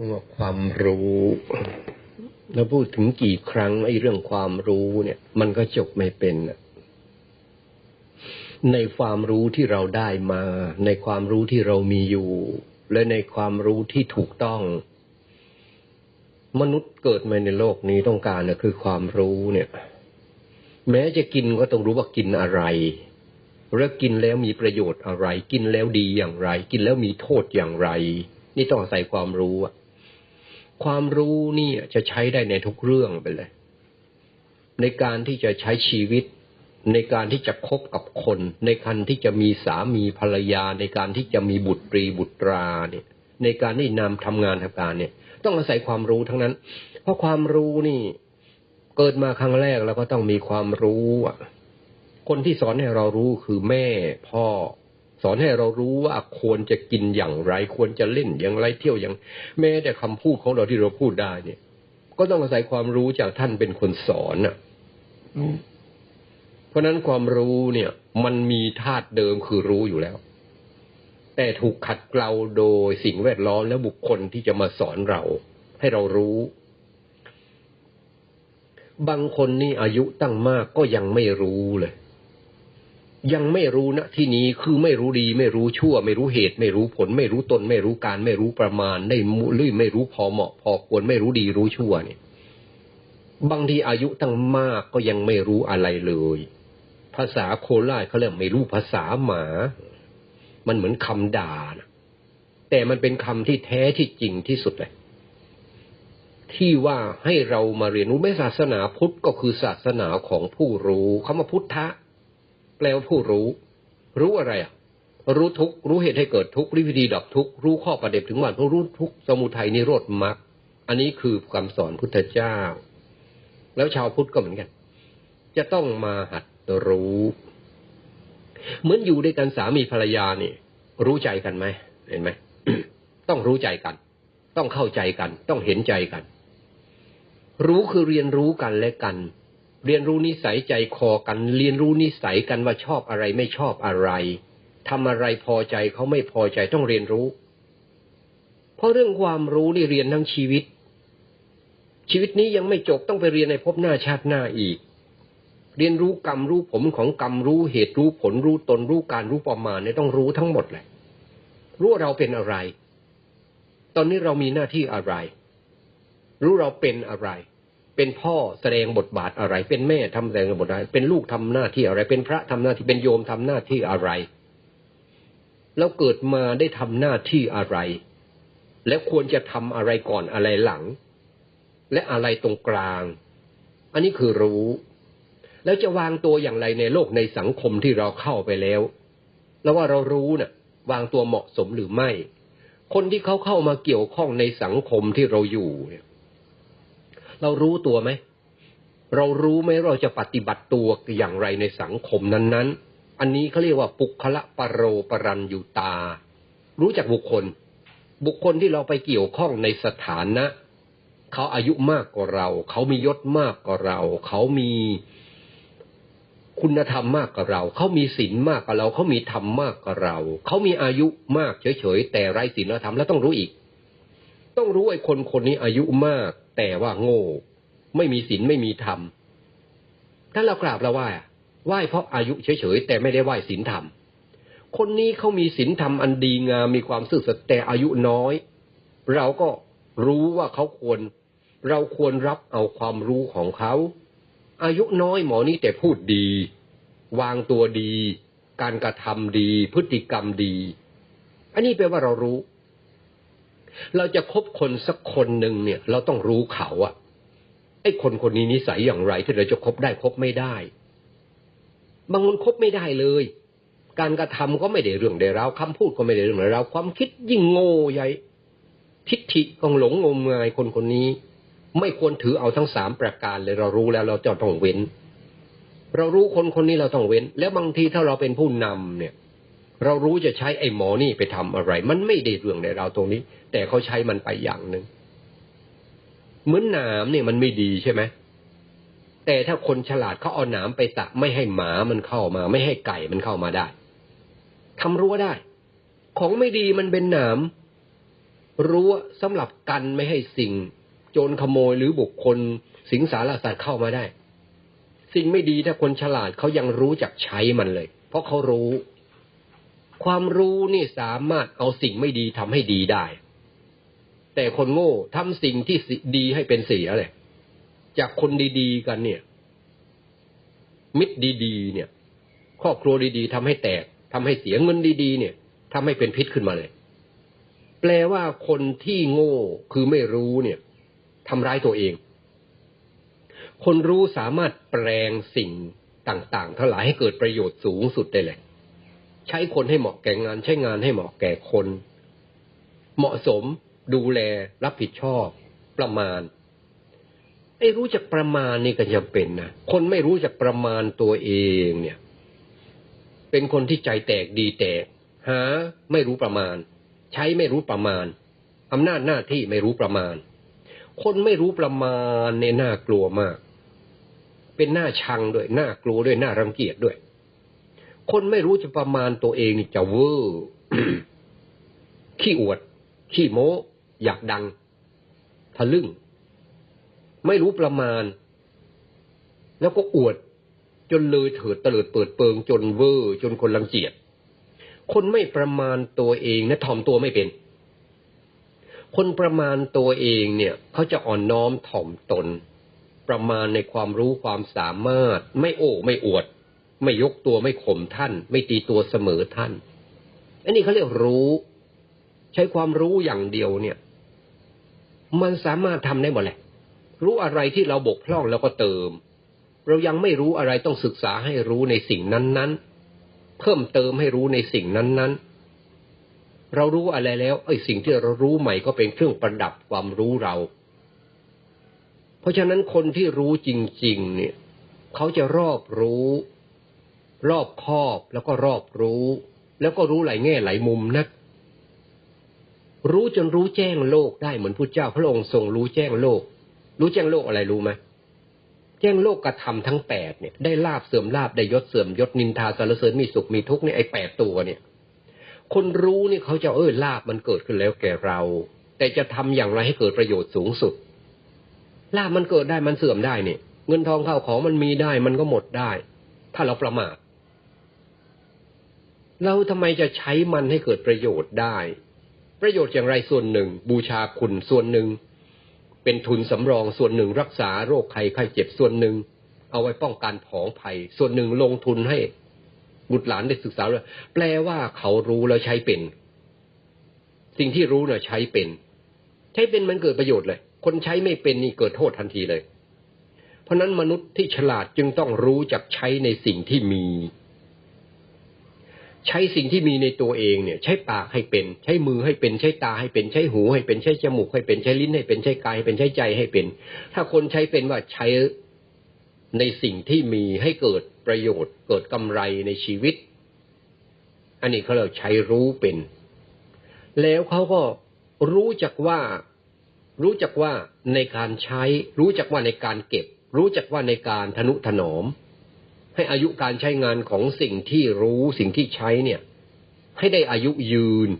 ว่าความรู้เราพูดถึงกี่ครั้งไอ้เรื่องความรู้เนี่ย มันก็จบไม่เป็นอะในความรู้ที่เราได้มา ในความรู้ที่เรามีอยู่ และในความรู้ที่ถูกต้อง มนุษย์เกิดมาในโลกนี้ต้องการนะคือความรู้เนี่ย แม้จะกินก็ต้องรู้ว่ากินอะไรแล้วกินแล้วมีประโยชน์อะไร กินแล้วดีอย่างไร กินแล้วมีโทษอย่างไร นี่ต้องอาศัยความรู้อะ ความรู้นี่จะใช้ได้ในทุกเรื่องไปเลย ในการที่จะใช้ชีวิต ในการที่จะคบกับคน ในการที่จะมีสามีภรรยา ในการที่จะมีบุตรีบุตราเนี่ย ในการที่นำทำงานทำการเนี่ย ต้องอาศัยความรู้ทั้งนั้น เพราะความรู้นี่เกิดมาครั้งแรกแล้วก็ต้องมีความรู้อะคนที่สอนให้เรารู้คือแม่พ่อ สอนให้เรารู้ว่าควรจะกินอย่างไร ควรจะเล่นอย่างไรเที่ยวอย่าง แม้แต่คำพูดของเราที่เราพูดได้เนี่ย ก็ต้องอาศัยความรู้จากท่านเป็นคนสอนอะเพราะนั้นความรู้เนี่ย มันมีธาตุเดิมคือรู้อยู่แล้ว แต่ถูกขัดเกลาโดยสิ่งแวดล้อมและบุคคลที่จะมาสอนเรา ให้เรารู้ บางคนนี่อายุตั้งมากก็ยังไม่รู้เลย ยังไม่รู้นะที่นี้คือไม่รู้ดี ไม่รู้ชั่ว ไม่รู้เหตุ ไม่รู้ผล ไม่รู้ตน ไม่รู้การ ไม่รู้ประมาณได้รือไม่รู้พอเหมาะ พอควรไม่รู้ดีรู้ชั่วเนี่ย บางทีอายุตั้งมากก็ยังไม่รู้อะไรเลย ภาษาโคราชเขาเรียกไม่รู้ภาษาหมา มันเหมือนคำด่านะแต่มันเป็นคำที่แท้ที่จริงที่สุดเลยที่ว่าให้เรามาเรียนรู้ไม่ศาสนาพุทธก็คือศาสนาของผู้รู้คำว่าพุทธะ ลว่าผู้รู้ รู้อะไรอะ รู้ทุกรู้เหตุให้เกิดทุกข์รู้วิธีดับทุกข์รู้ข้อประเด็นถึงว่ารู้ทุกข์สมุทัยนิโรธมรรคอันนี้คือคำสอนพุทธเจ้า แล้วชาวพุทธก็เหมือนกัน จะต้องมาหัดรู้ เหมือนอยู่ด้วยกันสามีภรรยานี่รู้ใจกันไหมเห็นไหมต้องรู้ใจกัน ต้องเข้าใจกัน ต้องเห็นใจกัน รู้คือเรียนรู้กันและกัน เรียนรู้นิสัยใจคอกัน เรียนรู้นิสัยกันว่าชอบอะไรไม่ชอบอะไรทำอะไรพอใจเขาไม่พอใจต้องเรียนรู้ เพราะเรื่องความรู้นี่เรียนทั้งชีวิต ชีวิตนี้ยังไม่จบต้องไปเรียนในภพหน้าชาติหน้าอีก เรียนรู้กรรมรู้ผลของกรรมรู้เหตุรู้ผลรู้ตนรู้การรู้ประมาณเนี่ยต้องรู้ทั้งหมดแหละรู้เราเป็นอะไร ตอนนี้เรามีหน้าที่อะไร รู้เราเป็นอะไร เป็นพ่อแสดงบทบาทอะไร เป็นแม่ทำแสดงบทบาทเป็นลูกทำหน้าที่อะไร เป็นพระทำหน้าที่เป็นโยมทำหน้าที่อะไร แล้วเกิดมาได้ทำหน้าที่อะไร แล้วควรจะทำอะไรก่อนอะไรหลัง และอะไรตรงกลาง อันนี้คือรู้ แล้วจะวางตัวอย่างไรในโลกในสังคมที่เราเข้าไปแล้ว แล้วว่าเรารู้นะ่ะ วางตัวเหมาะสมหรือไม่ คนที่เขาเข้ามาเกี่ยวข้องในสังคมที่เราอยู่เนี่ย เรารู้ตัวไหม เรารู้ไหมเราจะปฏิบัติตัวอย่างไรในสังคมนั้น ๆ อันนี้เขาเรียกว่าปุคละปรโรปรันยูตา รู้จักบุคคล บุคคลที่เราไปเกี่ยวข้องในสถานะเขาอายุมากกว่าเรา เขามียศมากกว่าเรา เขามีคุณธรรมมากกว่าเรา เขามีศีลมากกว่าเรา เขามีธรรมมากกว่าเรา เขามีอายุมากเฉยๆ แต่ไร้ศีลธรรมแล้วต้องรู้อีก ต้องรู้ไอ้คนคนนี้อายุมาก แต่ว่าโง่ ไม่มีศีลไม่มีธรรม ถ้าเรากราบเราไหว้ไหว้เพราะอายุเฉยๆแต่ไม่ได้ไหว้ศีลธรรม คนนี้เขามีศีลธรรมอันดีงามมีความซื่อสัตย์แต่อายุน้อย เราก็รู้ว่าเขาควร เราควรรับเอาความรู้ของเขาอายุน้อยหมอนี่แต่พูดดี วางตัวดี การกระทำดี พฤติกรรมดี อันนี้แปลว่าเรารู้ เราจะคบคนสักคนหนึ่งเนี่ย เราต้องรู้เขาอะไอ้คนคนนี้นิสัยอย่างไรที่เราจะคบได้คบไม่ได้ บางคนคบไม่ได้เลย การกระทำก็ไม่ได้เรื่องใดราวคำพูดก็ไม่ได้เรื่องใดราวความคิดยิ่งโง่ใหญ่ ทิฏฐิกองหลงงมงายคนคนนี้ ไม่ควรถือเอาทั้งสามประการเลยเรารู้แล้วเราจะต้องเว้น เรารู้คนคนนี้เราต้องเว้น แล้วบางทีถ้าเราเป็นผู้นำเนี่ย เรารู้จะใช้ไอ้หมอนี่ไปทำอะไร มันไม่ได้เรื่องในเราตรงนี้ แต่เขาใช้มันไปอย่างหนึ่งเหมือนหนามเนี่ยมันไม่ดีใช่ไหมแต่ถ้าคนฉลาดเขาเอาหนามไปตะไม่ให้หมามันเข้ามา ไม่ให้ไก่มันเข้ามาได้ทำรั้วได้ ของไม่ดีมันเป็นหนามรั้วสำหรับกันไม่ให้สิ่ง โจรขโมยหรือบุคคล สิงสารสัตว์เข้ามาได้ สิ่งไม่ดีถ้าคนฉลาดเขายังรู้จักใช้มันเลย เพราะเขารู้ ความรู้นี่สามารถเอาสิ่งไม่ดีทำให้ดีได้ แต่คนโง่ทำสิ่งที่ดีให้เป็นเสียเลยจากคนดีๆกันเนี่ย มิตรดีๆ เนี่ย ครอบครัวดีๆทำให้แตกทำให้เสียเงินดีๆ เนี่ยทำให้เป็นพิษขึ้นมาเลย แปลว่าคนที่โง่คือไม่รู้เนี่ยทำร้ายตัวเอง คนรู้สามารถแปลงสิ่งต่างๆทั้งหลายให้เกิดประโยชน์สูงสุดได้เลย ใช้คนให้เหมาะแก่งาน ใช้งานให้เหมาะแก่คน เหมาะสมดูแลรับผิดชอบประมาณไอ้รู้จักประมาณนี่ก็จำเป็นนะคนไม่รู้จักประมาณตัวเองเนี่ย เป็นคนที่ใจแตกดีแตกหาไม่รู้ประมาณ ใช้ไม่รู้ประมาณอำนาจหน้าที่ไม่รู้ประมาณ คนไม่รู้ประมาณเนี่ยน่ากลัวมาก เป็นหน้าชังด้วยน่ากลัวด้วยน่ารังเกียจด้วย คนไม่รู้จะประมาณตัวเองนี่จะเวอร์ขี้อวด ขี้โม้ อยากดัง ทะลึ่ง ไม่รู้ประมาณ แล้วก็อวด จนเลยเถิดเตลิดเปิดเปิง จนเวอร์ จนคนรังเกียจ คนไม่ประมาณตัวเองนะถ่อมตัวไม่เป็น คนประมาณตัวเองเนี่ยเขาจะอ่อนน้อมถ่อมตน ประมาณในความรู้ความสามารถ ไม่โอ้ไม่อวด ไม่ยกตัวไม่ข่มท่าน ไม่ตีตัวเสมอท่าน อันนี้เขาเรียกรู้ ใช้ความรู้อย่างเดียวเนี่ย มันสามารถทำได้หมดแหละ รู้อะไรที่เราบกพร่องแล้วก็เติม เรายังไม่รู้อะไรต้องศึกษาให้รู้ในสิ่งนั้นๆ เพิ่มเติมให้รู้ในสิ่งนั้นๆ เรารู้อะไรแล้วไอ้สิ่งที่เรารู้ใหม่ก็เป็นเครื่องประดับความรู้เรา เพราะฉะนั้นคนที่รู้จริง ๆ เนี่ยเขาจะรอบรู้ รอบคอบแล้วก็รอบรู้ แล้วก็รู้หลายแง่หลายมุมนักรู้จนรู้แจ้งโลกได้เหมือนพระเจ้าพระองค์ทรงรู้แจ้งโลก รู้แจ้งโลกอะไรรู้ไหมแจ้งโลกกระทำทั้งแปดเนี่ยได้ลาบเสื่อมลาบได้ยศเสื่อมยศนินทาสารเสริญมีสุขมีทุกข์เนี่ยไอแปดตัวเนี่ย คนรู้นี่เขาจะเออลาบมันเกิดขึ้นแล้วแก่เรา แต่จะทำอย่างไรให้เกิดประโยชน์สูงสุด ลาบมันเกิดได้มันเสื่อมได้เนี่ย เงินทองเข้าของมันมีได้มันก็หมดได้ ถ้าเราประมาท เราทำไมจะใช้มันให้เกิดประโยชน์ได้ ประโยชน์อย่างไรส่วนหนึ่ง บูชาคุณส่วนหนึ่ง เป็นทุนสำรองส่วนหนึ่งรักษาโรคไข้ไข้เจ็บส่วนหนึ่ง เอาไว้ป้องกันผองภัย ส่วนหนึ่งลงทุนให้บุตรหลานได้ศึกษาเลยแปลว่าเขารู้แล้วใช้เป็น สิ่งที่รู้เนี่ยใช้เป็น ใช้เป็นมันเกิดประโยชน์เลย คนใช้ไม่เป็นนี่เกิดโทษทันทีเลย เพราะนั้นมนุษย์ที่ฉลาดจึงต้องรู้จักใช้ในสิ่งที่มี ใช้สิ่งที่มีในตัวเองเนี่ย ใช้ปากให้เป็น ใช้มือให้เป็นใช้ตาให้เป็นใช้หูให้เป็นใช้จมูกให้เป็นใช้ลิ้นให้เป็นใช้กายให้เป็นใช้ใจให้เป็น ถ้าคนใช้เป็นว่าใช้ในสิ่งที่มีให้เกิดประโยชน์ เกิดกำไรในชีวิต อันนี้เขาเราใช้รู้เป็น แล้วเขาก็รู้จักว่า รู้จักว่าในการใช้ รู้จักว่าในการเก็บ รู้จักว่าในการทนุถนอม ให้อายุการใช้งานของสิ่งที่รู้สิ่งที่ใช้เนี่ย ให้ได้อายุยืน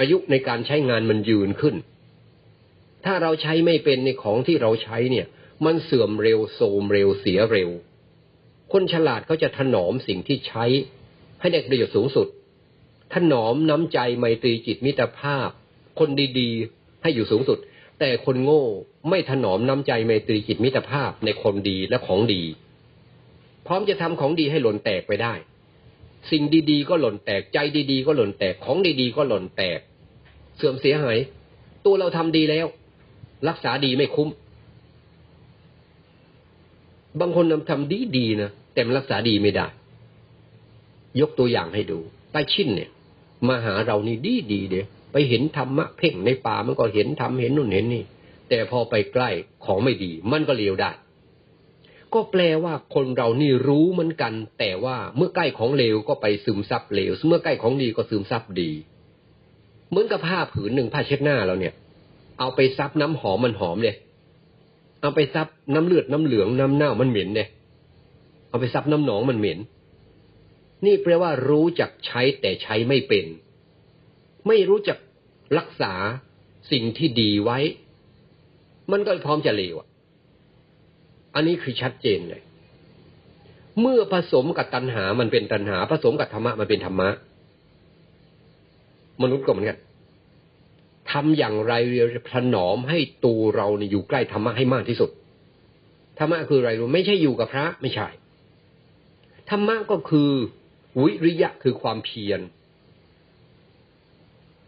อายุในการใช้งานมันยืนขึ้น ถ้าเราใช้ไม่เป็นในของที่เราใช้เนี่ย มันเสื่อมเร็วโทรมเร็วเสียเร็ว คนฉลาดเขาจะถนอมสิ่งที่ใช้ ให้ได้ประโยชน์สูงสุด ถนอมน้ำใจไมตรีจิตมิตรภาพ คนดีๆ ให้อยู่สูงสุด แต่คนโง่ไม่ถนอมน้ำใจไมตรีจิตมิตรภาพในคนดีและของดี พร้อมจะทำของดีให้หล่นแตกไปได้ สิ่งดีๆ ก็หล่นแตกใจดีๆ ก็หล่นแตกของดีๆ ก็หล่นแตก เสื่อมเสียหาย ตัวเราทำดีแล้ว รักษาดีไม่คุ้ม บางคนทำดีดีๆนะแต่มันรักษาดีไม่ได้ ยกตัวอย่างให้ดูใต้ชินเนี่ย มาหาเรานี่ดีดีเดียไปเห็นธรรมะเพ่งในป่ามันก็เห็นทำเห็นนู่นเห็นนี่ แต่พอไปใกล้ของไม่ดี มันก็เลียวได้ ก็แปลว่าคนเรานี่รู้เหมือนกัน แต่ว่าเมื่อใกล้ของเลวก็ไปซึมซับเลว เมื่อใกล้ของดีก็ซึมซับดี เหมือนกับผ้าผืนหนึ่งผ้าเช็ดหน้าเราเนี่ย เอาไปซับน้ำหอมมันหอมเลยเอาไปซับน้ำเลือดน้ำเหลืองน้ำเน่ามันเหม็นเนี่ยเอาไปซับน้ำหนองมันเหม็น นี่แปลว่ารู้จักใช้แต่ใช้ไม่เป็น ไม่รู้จักรักษาสิ่งที่ดีไว้ มันก็พร้อมจะเลวอะ อันนี้คือชัดเจนเลย เมื่อผสมกับตัณหา มันเป็นตัณหา ผสมกับธรรมะมันเป็นธรรมะ มนุษย์ก็เหมือนกันทำอย่างไรพระนอมให้ตัวเราเนี่ยอยู่ใกล้ธรรมะให้มากที่สุดธรรมะคืออะไรรู้ไม่ใช่อยู่กับพระไม่ใช่ธรรมะก็คือ วิริยะคือความเพียร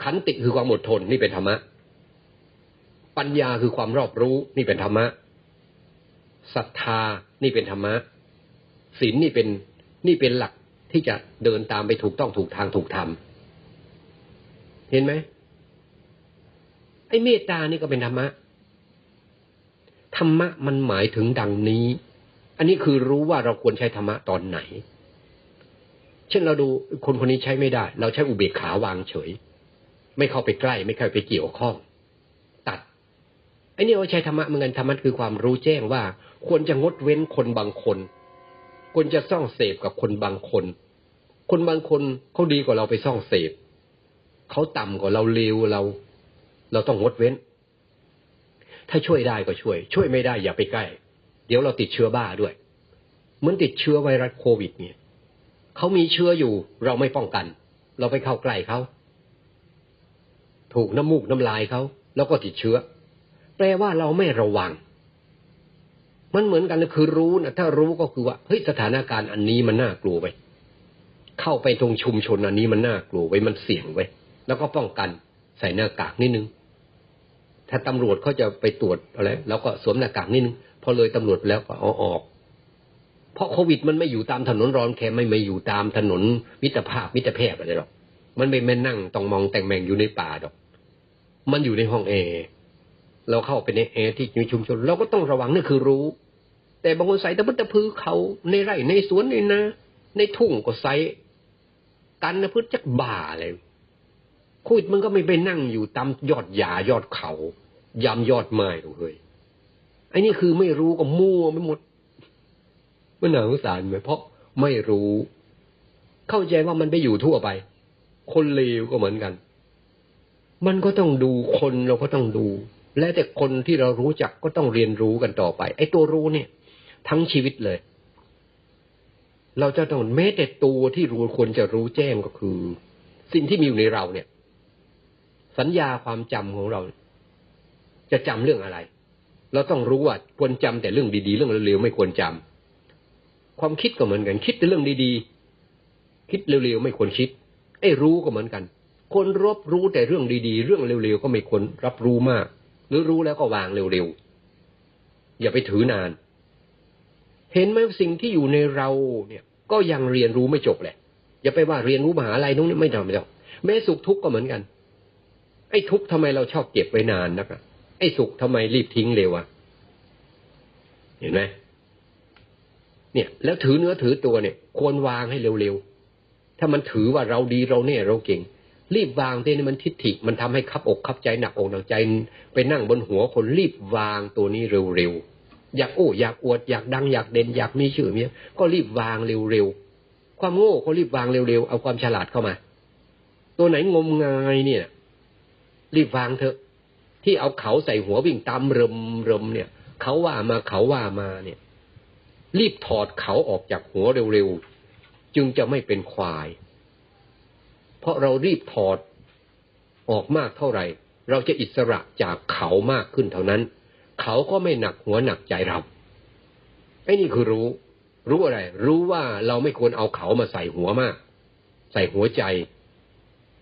ขันติคือความอดทนนี่เป็นธรรมะ ปัญญาคือความรอบรู้นี่เป็นธรรมะ ศรัทธานี่เป็นธรรมะศีลนี่เป็นนี่เป็นหลักที่จะเดินตามไปถูกต้องถูกทางถูกธรรมเห็นไหมไอ้เมตตานี่ก็เป็นธรรมะธรรมะมันหมายถึงดังนี้ อันนี้คือรู้ว่าเราควรใช้ธรรมะตอนไหน เช่นเราดูคนคนนี้ใช้ไม่ได้ เราใช้อุเบกขาวางเฉย ไม่เข้าไปใกล้ ไม่เข้าไปเกี่ยวข้อง ไอ้นี่เราใช้ธรรมะเหมือนกันธรรมะคือความรู้แจ้งว่า ควรจะงดเว้นคนบางคน ควรจะซ่องเสพกับคนบางคน คนบางคนเขาดีกว่าเราไปซ่องเสพเขาต่ำกว่าเราเลวเรา เราต้องงดเว้น ถ้าช่วยได้ก็ช่วย ช่วยไม่ได้อย่าไปใกล้ เดี๋ยวเราติดเชื้อบ้าด้วย เหมือนติดเชื้อไวรัสโควิด เนี่ยเขามีเชื้ออยู่ เราไม่ป้องกัน เราไปเข้าใกล้เขาถูกน้ำมูกน้ำลายเขาแล้วก็ติดเชื้อ แปลว่าเราไม่ระวัง มันเหมือนกันนะคือรู้นะถ้ารู้ก็คือว่าเฮ้ยสถานการณ์อันนี้มันน่ากลัวไปเข้าไปตรงชุมชนอันนี้มันน่ากลัวไว้มันเสี่ยงไว้ แล้วก็ป้องกันใส่หน้ากากนิดนึง ถ้าตำรวจเขาจะไปตรวจอะไรแล้วก็สวมหน้ากากนิดนึง พอเลยตำรวจแล้วก็เอาออก เพราะโควิดมันไม่อยู่ตามถนนร้อนแค่ไม่ไม่อยู่ตามถนนมิตรภาพมิตรแพทย์อะไรหรอก มันไม่แม่นั่งต้องมองแต่งแมงอยู่ในป่าดอก มันอยู่ในห้องแอร์ เราเข้าไปในแอร์ที่ในชุมชน เราก็ต้องระวังนั่นคือรู้ แต่บางคนใส่ตะพุตะพือเขาในไร่ในสวนในนาในทุ่งก็ใส่กันนะพืชจักบ่าเลยควิดมันก็ไม่ไปนั่งอยู่ตามยอดหญ้ายอดเขายำยอดไม้ตรงเคยไอ้นี่คือไม่รู้ก็มั่วไม่หมดมันน่าสงสารไหมเพราะไม่รู้ เข้าใจว่ามันไปอยู่ทั่วไป คนเลวก็เหมือนกัน มันก็ต้องดูคนเราก็ต้องดู และแต่คนที่เรารู้จักก็ต้องเรียนรู้กันต่อไป ไอ้ตัวรู้เนี่ย ทั้งชีวิตเลย เราจะต้องแม้แต่ตัวที่รู้ควรจะรู้แจ้งก็คือ สิ่งที่มีอยู่ในเราเนี่ย สัญญาความจำของเรา จะจำเรื่องอะไร เราต้องรู้ว่าควรจำแต่เรื่องดีๆ เรื่องเร็วๆไม่ควรจำความคิดก็เหมือนกัน คิดแต่เรื่องดีๆ คิดเร็วๆไม่ควรคิดไอ้รู้ก็เหมือนกัน คนรับรู้แต่เรื่องดีๆ เรื่องเร็วๆก็ไม่ควรรับรู้มาก หรือรู้แล้วก็วางเร็วๆ อย่าไปถือนาน เห็นไหมสิ่งที่อยู่ในเราเนี่ย ก็ยังเรียนรู้ไม่จบแหละ อย่าไปว่าเรียนรู้มหาลัยนู้นไม่ทำไม่ได้แม้สุขทุกข์ก็เหมือนกัน ไอ้ทุกข์ทำไมเราชอบเก็บไว้นานนักอะไอ้สุขทำไมรีบทิ้งเร็วอะเห็นไหมเนี่ย แล้วถือเนื้อถือตัวเนี่ย ควรวางให้เร็วๆ ถ้ามันถือว่าเราดีเราเนี่ยเราเก่ง รีบวางเตนี่มันทิฏฐิมันทำให้คับอกคับใจหนักอกหนักใจ ไปนั่งบนหัวคนรีบวางตัวนี้เร็วๆอยากโอ้อยากอวดอยากดังอยากเด่นอยากมีชื่อเนี้ยก็รีบวางเร็วๆความโง่ก็รีบวางเร็วๆเอาความฉลาดเข้ามา ตัวไหนงมงายเนี่ย รีบวางเถอะ ที่เอาเขาใส่หัววิ่งตามเริมเริมเนี่ย เขาว่ามาเขาว่ามาเนี่ย รีบถอดเขาออกจากหัวเร็วๆจึงจะไม่เป็นควาย เพราะเรารีบถอดออกมากเท่าไหร่ เราจะอิสระจากเขามากขึ้นเท่านั้น เขาก็ไม่หนักหัวหนักใจเราไอ้นี่คือรู้ รู้อะไร รู้ว่าเราไม่ควรเอาเขามาใส่หัวมาก ใส่หัวใจ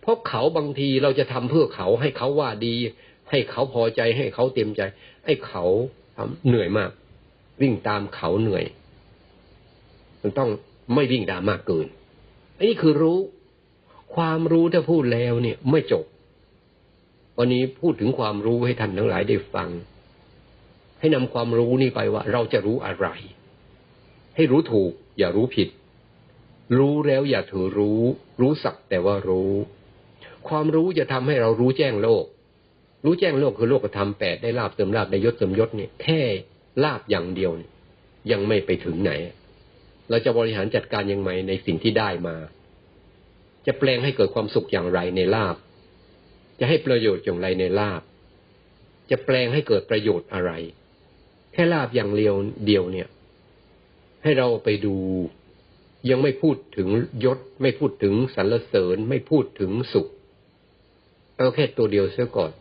เพราะเขาบางทีเราจะทำเพื่อเขาให้เขาว่าดี ให้เขาพอใจให้เขาเต็มใจ ให้เขาทำเหนื่อยมาก วิ่งตามเขาเหนื่อยมันต้องไม่วิ่งตามมากเกินไอันนี้คือรู้ ความรู้ถ้าพูดแล้วเนี่ยไม่จบ วันนี้พูดถึงความรู้ให้ท่านทั้งหลายได้ฟัง ให้นำความรู้นี่ไปว่า เราจะรู้อะไร ให้รู้ถูก อย่ารู้ผิด รู้แล้วอย่าถือรู้ รู้สักแต่ว่ารู้ ความรู้จะทำให้เรารู้แจ้งโลก รู้แจ้งโลกคือโลกธรรมแปดได้ลาบเติมลาบได้ยศเติมยศเนี่ยแค่ลาบอย่างเดียวเนี่ยยังไม่ไปถึงไหน เราจะบริหารจัดการยังไงในสิ่งที่ได้มา จะแปลงให้เกิดความสุขอย่างไรในลาบ จะให้ประโยชน์อย่างไรในลาบ จะแปลงให้เกิดประโยชน์อะไร แค่ลาบอย่างเดียวเดียวเนี่ย ให้เราไปดูยังไม่พูดถึงยศ ไม่พูดถึงสรรเสริญ ไม่พูดถึงสุข เอาแค่ตัวเดียวเสียก่อน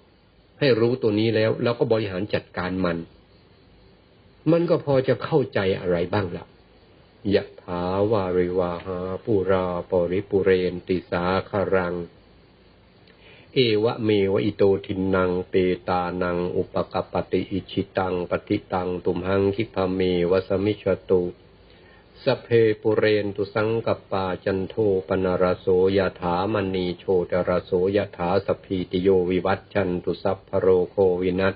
ให้รู้ตัวนี้แล้ว แล้วก็บริหารจัดการมัน มันก็พอจะเข้าใจอะไรบ้างละ่ะ ยะถาวาริวาหาปุราปริปุเรนติสาคารัง เอวะเมวะอิโตทินังเปตานัง อุปกปติอิชิตังปฏิตังตุมหังคิพาเมวสมิชตุสเพปุเรนตุสังกปาจันโทปนารโสยถามณีโชตรโสยถาสพีติโยวิวัตจันตุสัพพโรโควินัส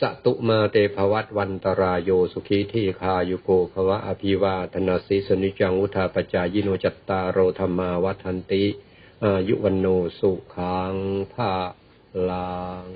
สตุมาเตภวัตวันตรายโยสุขีทีคายุโกภวะอภิวาธนาสิสนิจังอุทาปจายิโนจัตตารโรธรรมาวัฒนติอายุวันโนสุขังภาลัง